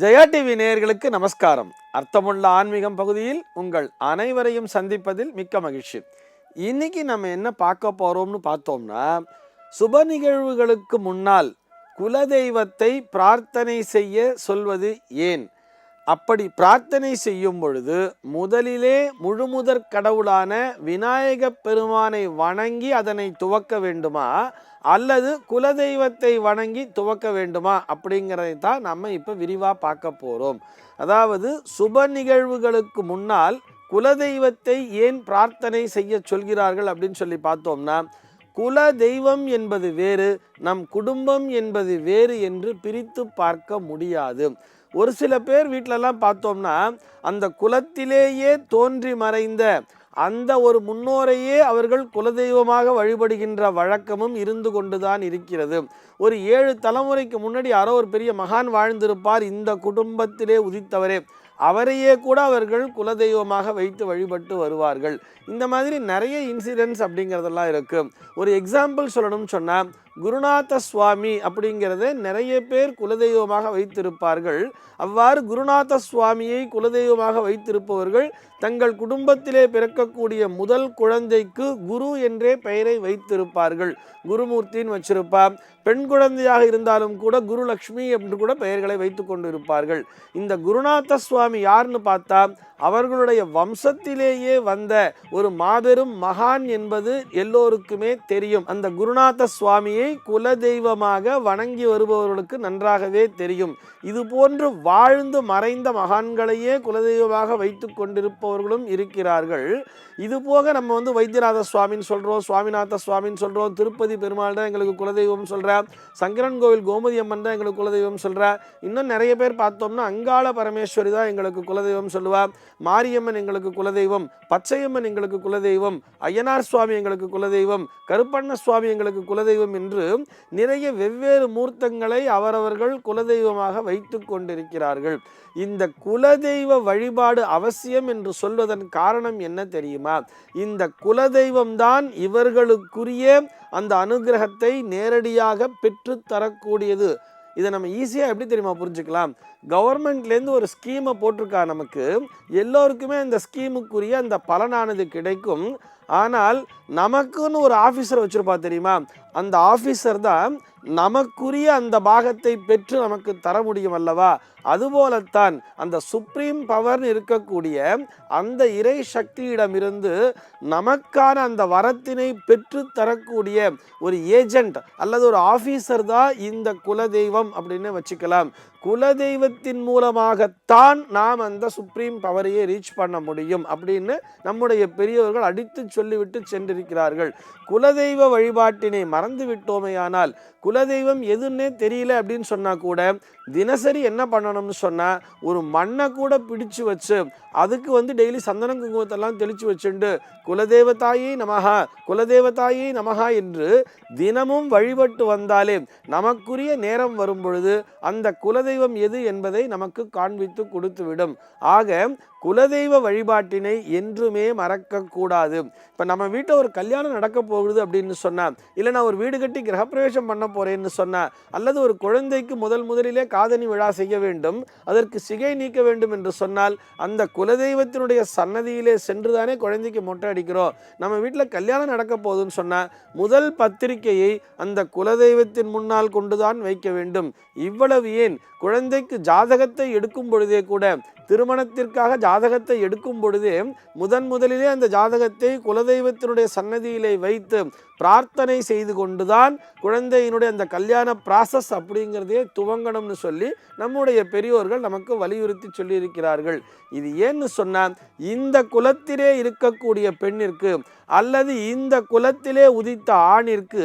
Jaya TV நேயர்களுக்கு நமஸ்காரம். அர்த்தமுள்ள ஆன்மீகம் பகுதியில் உங்கள் அனைவரையும் சந்திப்பதில் மிக்க மகிழ்ச்சி. இன்னைக்கு நம்ம என்ன பார்க்க போறோம்னு பார்த்தோம்னா சுப நிகழ்வுகளுக்கு முன்னால் குலதெய்வத்தை பிரார்த்தனை செய்ய சொல்வது ஏன்? அப்படி பிரார்த்தனை செய்யும் பொழுது முதலிலே முழுமுதற் கடவுளான விநாயகப் பெருமானை வணங்கி அதனை துவக்க வேண்டுமா? அல்லது குலதெய்வத்தை வணங்கி துவக்க வேண்டுமா? அப்படிங்கிறதை தான் நம்ம இப்போ விரிவாக பார்க்க போகிறோம் அதாவது சுப நிகழ்வுகளுக்கு முன்னால் குலதெய்வத்தை ஏன் பிரார்த்தனை செய்ய சொல்கிறார்கள் அப்படின்னு சொல்லி பார்த்தோம்னா குல தெய்வம் என்பது வேறு நம் குடும்பம் என்பது வேறு என்று பிரித்து பார்க்க முடியாது. ஒரு சில பேர் வீட்டிலலாம் பார்த்தோம்னா அந்த குலத்திலேயே தோன்றி மறைந்த அந்த ஒரு முன்னோரையே அவர்கள் குலதெய்வமாக வழிபடுகின்ற வழக்கமும் இருந்து கொண்டுதான் இருக்கிறது. ஒரு ஏழு தலைமுறைக்கு முன்னாடி யாரோ ஒரு பெரிய மகான் வாழ்ந்திருப்பார். இந்த குடும்பத்திலே உதித்தவரே. அவரையே கூட அவர்கள் குலதெய்வமாக வைத்து வழிபட்டு வருவார்கள். இந்த மாதிரி நிறைய இன்சிடென்ட்ஸ் அப்படிங்கிறதெல்லாம் இருக்குது ஒரு எக்ஸாம்பிள் சொல்லணும்னு சொன்னால் குருநாத சுவாமி அப்படிங்கிறத நிறைய பேர் குலதெய்வமாக வைத்திருப்பார்கள். அவ்வாறு குருநாத சுவாமியை குலதெய்வமாக வைத்திருப்பவர்கள் தங்கள் குடும்பத்திலே பிறக்கக்கூடிய முதல் குழந்தைக்கு குரு என்றே பெயரை வைத்திருப்பார்கள். குருமூர்த்தின்னு வச்சிருப்பார் பெண் குழந்தையாக இருந்தாலும் கூட குருலக்ஷ்மி என்று கூட பெயர்களை வைத்து கொண்டிருப்பார்கள். இந்த குருநாத சுவாமி யாருன்னு பார்த்தா அவர்களுடைய வம்சத்திலேயே வந்த ஒரு மாபெரும் மகான் என்பது எல்லோருக்குமே தெரியும். அந்த குருநாத சுவாமியை குலதெய்வமாக வணங்கி வருபவர்களுக்கு நன்றாகவே தெரியும். இது போன்று வாழ்ந்து மறைந்த மகான்களையே குலதெய்வமாக வைத்து கொண்டிருப்பவர்களும் இருக்கிறார்கள். இது போக நம்ம வந்து வைத்தியநாத சுவாமின்னு சொல்கிறோம் சுவாமிநாத சுவாமின்னு சொல்கிறோம் திருப்பதி பெருமாள் தான் எங்களுக்கு குலதெய்வம் சொல்கிறேன் சங்கரன் கோவில் கோமதி அம்மன் தான் எங்களுக்கு குலதெய்வம் சொல்கிறா இன்னும் நிறைய பேர் பார்த்தோம்னா அங்காள பரமேஸ்வரி தான் எங்களுக்கு குலதெய்வம் சொல்லுவா மாரியம்மன் எங்களுக்கு குலதெய்வம் பச்சையம்மன் எங்களுக்கு குலதெய்வம் ஐயனார் சுவாமி எங்களுக்கு குலதெய்வம் கருப்பண்ண சுவாமி எங்களுக்கு குலதெய்வம் என்று நிறைய வெவ்வேறு மூர்த்தங்களை அவரவர்கள் குலதெய்வமாக வைத்து கொண்டிருக்கிறார்கள். இந்த குலதெய்வ வழிபாடு அவசியம் என்று சொல்வதன் காரணம் என்ன தெரியுமா? இந்த குலதெய்வம்தான் இவர்களுக்குரிய அந்த அனுகிரகத்தை நேரடியாக பெற்றுத்தரக்கூடியது இதை நம்ம ஈஸியாக எப்படி தெரியுமா புரிஞ்சுக்கலாம்? கவர்மெண்ட்லேருந்து ஒரு ஸ்கீமை போட்டிருக்கா நமக்கு. எல்லோருக்குமே அந்த ஸ்கீமுக்குரிய அந்த பலனானது கிடைக்கும். ஆனால் நமக்குன்னு ஒரு ஆஃபீஸர் வச்சுருப்பா தெரியுமா? அந்த ஆஃபீஸர் தான் நமக்குரிய அந்த பாகத்தை பெற்று நமக்கு தர முடியும் அல்லவா? அதுபோலத்தான் அந்த சுப்ரீம் பவர்னு இருக்கக்கூடிய அந்த இறை சக்தியிடமிருந்து நமக்கான அந்த வரத்தினை பெற்று தரக்கூடிய ஒரு ஏஜெண்ட் அல்லது ஒரு ஆஃபீஸர் தான் இந்த குலதெய்வம் அப்படின்னு வச்சுக்கலாம். குலதெய்வத்தின் மூலமாகத்தான் நாம் அந்த சுப்ரீம் பவரையே ரீச் பண்ண முடியும் அப்படின்னு நம்முடைய பெரியவர்கள் அடித்து சொல்லிவிட்டு சென்றிருக்கிறார்கள். குலதெய்வ வழிபாட்டினை மறந்து விட்டோமேயானால் குலதெய்வம் எதுன்னே தெரியல அப்படின்னு சொன்னால் கூட தினசரி என்ன பண்ணணும்னு சொன்னால் ஒரு மண்ணை கூட பிடிச்சு வச்சு அதுக்கு வந்து டெய்லி சந்தன குங்குமத்தெல்லாம் தெளித்து வச்சுண்டு குலதேவதாயை நமகா குலதேவதாயை நமகா என்று தினமும் வழிபட்டு வந்தாலே நமக்குரிய நேரம் வரும் பொழுது அந்த குலதெய்வம் எது என்பதை நமக்கு காண்பித்து கொடுத்துவிடும். ஆக குலதெய்வ வழிபாட்டினை என்றுமே மறக்கக்கூடாது இப்போ நம்ம வீட்டில் ஒரு கல்யாணம் நடக்க போகுது அப்படின்னு சொன்னா இல்லை நான் ஒரு வீடு கட்டி கிரகப்பிரவேசம் பண்ண போறேன்னு சொன்னா அல்லது ஒரு குழந்தைக்கு முதல் முதலிலே காதணி விழா செய்ய வேண்டும் அதற்கு சிகை நீக்க வேண்டும் என்று சொன்னால் அந்த குலதெய்வத்தினுடைய சன்னதியிலே சென்று தானே குழந்தைக்கு மொட்டை அடிக்கிறோம். நம்ம வீட்டில் கல்யாணம் நடக்க போகுதுன்னு சொன்னா முதல் பத்திரிகையை அந்த குலதெய்வத்தின் முன்னால் கொண்டுதான் வைக்க வேண்டும். இவ்வளவு ஏன்? குழந்தைக்கு ஜாதகத்தை எடுக்கும் பொழுதே கூட திருமணத்திற்காக ஜாதகத்தை எடுக்கும் பொழுது முதன் முதலிலே அந்த ஜாதகத்தை குலதெய்வத்தினுடைய சன்னதியிலே வைத்து பிரார்த்தனை செய்து கொண்டுதான் குழந்தையினுடைய அந்த கல்யாண ப்ராசஸ் அப்படிங்கிறதே துவங்கணும்னு சொல்லி நம்முடைய பெரியோர்கள் நமக்கு வலியுறுத்தி சொல்லியிருக்கிறார்கள். இது ஏன்னு சொன்னால் இந்த குலத்திலே இருக்கக்கூடிய பெண்ணிற்கு அல்லது இந்த குலத்திலே உதித்த ஆணிற்கு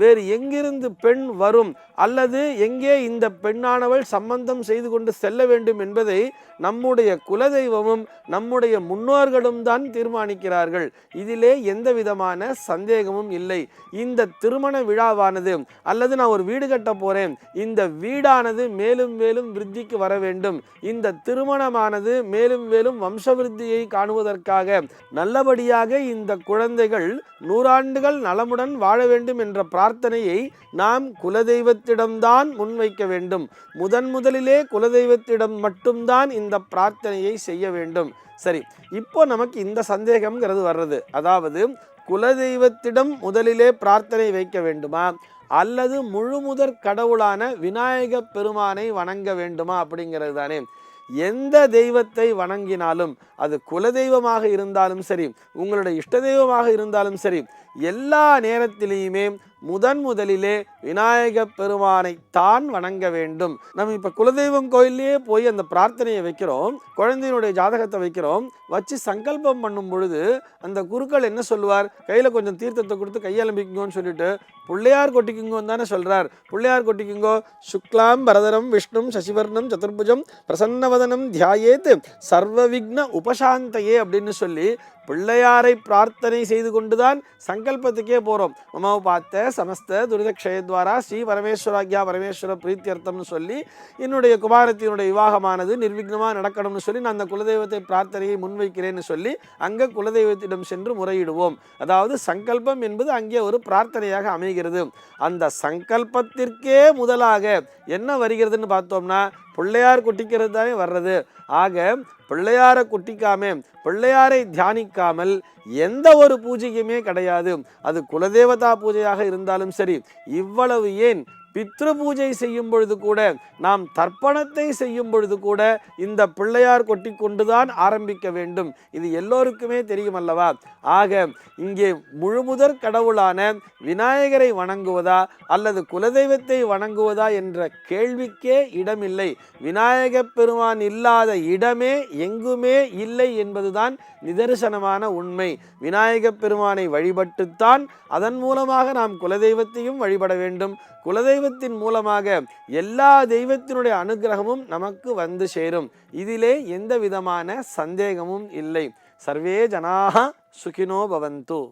வேறு எங்கிருந்து பெண் வரும்? அல்லது எங்கே இந்த பெண்ணானவள் சம்பந்தம் செய்து கொண்டு செல்ல வேண்டும் என்பதை நம்முடைய குலதெய்வமும் நம்முடைய முன்னோர்களும் தான் தீர்மானிக்கிறார்கள். இதிலே எந்த விதமான சந்தேகமும் இல்லை. இந்த திருமண விழாவானது அல்லது நான் ஒரு வீடு கட்ட போறேன் இந்த வீடானது மேலும் மேலும் விருத்திக்கு வர வேண்டும். இந்த திருமணமானது மேலும் மேலும் வம்சவிருத்தியை காணுவதற்காக நல்லபடியாக இந்த குழந்தைகள் நூறாண்டுகள் நலமுடன் வாழ வேண்டும் என்ற பிரார்த்தனையை நாம் குலதெய்வத்திடம்தான் முன்வைக்க வேண்டும். முதன் முதலிலே குலதெய்வத்திடம் மட்டும்தான் இந்த பிரார்த்தனையை செய்ய வேண்டும். சரி இப்போ நமக்கு இந்த சந்தேகம்ங்கிறது வர்றது. அதாவது குலதெய்வத்திடம் முதலிலே பிரார்த்தனை வைக்க வேண்டுமா? அல்லது முழுமுதற் கடவுளான விநாயக பெருமானை வணங்க வேண்டுமா? அப்படிங்கிறது தானே. எந்த தெய்வத்தை வணங்கினாலும் அது குலதெய்வமாக இருந்தாலும் சரி உங்களுடைய இஷ்ட தெய்வமாக இருந்தாலும் சரி எல்லா நேரத்திலேயுமே முதன் முதலிலே விநாயக பெருமானை தான் வணங்க வேண்டும். நம்ம இப்ப குலதெய்வம் கோயிலே போய் அந்த பிரார்த்தனையை வைக்கிறோம் குழந்தையினுடைய ஜாதகத்தை வைக்கிறோம் வச்சு சங்கல்பம் பண்ணும் பொழுது அந்த குருக்கள் என்ன சொல்லுவார்? கையில கொஞ்சம் தீர்த்தத்தை கொடுத்து கையலம்பிக்குங்கன்னு சொல்லிட்டு பிள்ளையார் கொட்டிக்குங்கன்னு தானே சொல்றார். பிள்ளையார் கொட்டிக்குங்கோ. சுக்லாம் பரதரம் விஷ்ணும் சசிவர்ணம் சதுர்புஜம் பிரசன்னவதனம் தியாயேத் சர்வ விக்ன உபசாந்தையே அப்படின்னு சொல்லி பிள்ளையாரை பிரார்த்தனை செய்து கொண்டுதான் சங்கல்பத்துக்கே போகிறோம் மம பார்த்த சமஸ்த துரிதக்ஷயத்வாரா ஸ்ரீ பரமேஸ்வராக்யா பரமேஸ்வர பிரீத்தியர்த்தம்னு சொல்லி என்னுடைய குமாரத்தினுடைய விவாகமானது நிர்விக்னமாக நடக்கணும்னு சொல்லி நான் அந்த குலதெய்வத்தை பிரார்த்தனையை முன்வைக்கிறேன்னு சொல்லி அங்கே குலதெய்வத்திடம் சென்று முறையிடுவோம். அதாவது சங்கல்பம் என்பது அங்கே ஒரு பிரார்த்தனையாக அமைகிறது. அந்த சங்கல்பத்திற்கே முதலாக என்ன வருகிறதுன்னு பார்த்தோம்னா பிள்ளையார் குட்டிக்கிறது தானே வர்றது. ஆக பிள்ளையாரை குட்டிக்காம பிள்ளையாரை தியானிக்காமல் எந்த ஒரு பூஜையுமே கிடையாது. அது குலதேவதா பூஜையாக இருந்தாலும் சரி இவ்வளவு ஏன் பித்ரு பூஜை செய்யும் பொழுது கூட நாம் தர்ப்பணத்தை செய்யும் பொழுது கூட இந்த பிள்ளையார் கொட்டி கொண்டுதான் ஆரம்பிக்க வேண்டும். இது எல்லோருக்குமே தெரியும் அல்லவா? ஆக இங்கே முழுமுதற் கடவுளான விநாயகரை வணங்குவதா அல்லது குலதெய்வத்தை வணங்குவதா என்ற கேள்விக்கே இடமில்லை. விநாயக பெருமான் இல்லாத இடமே எங்குமே இல்லை என்பதுதான் நிதர்சனமான உண்மை. விநாயக பெருமானை வழிபட்டுத்தான் அதன் மூலமாக நாம் குலதெய்வத்தையும் வழிபட வேண்டும். குலதெய்வ தெய்வத்தின் மூலமாக எல்லா தெய்வத்தினுடைய அனுகிரகமும் நமக்கு வந்து சேரும். இதிலே எந்த விதமான சந்தேகமும் இல்லை. சர்வே ஜனாக சுகினோ பவந்து.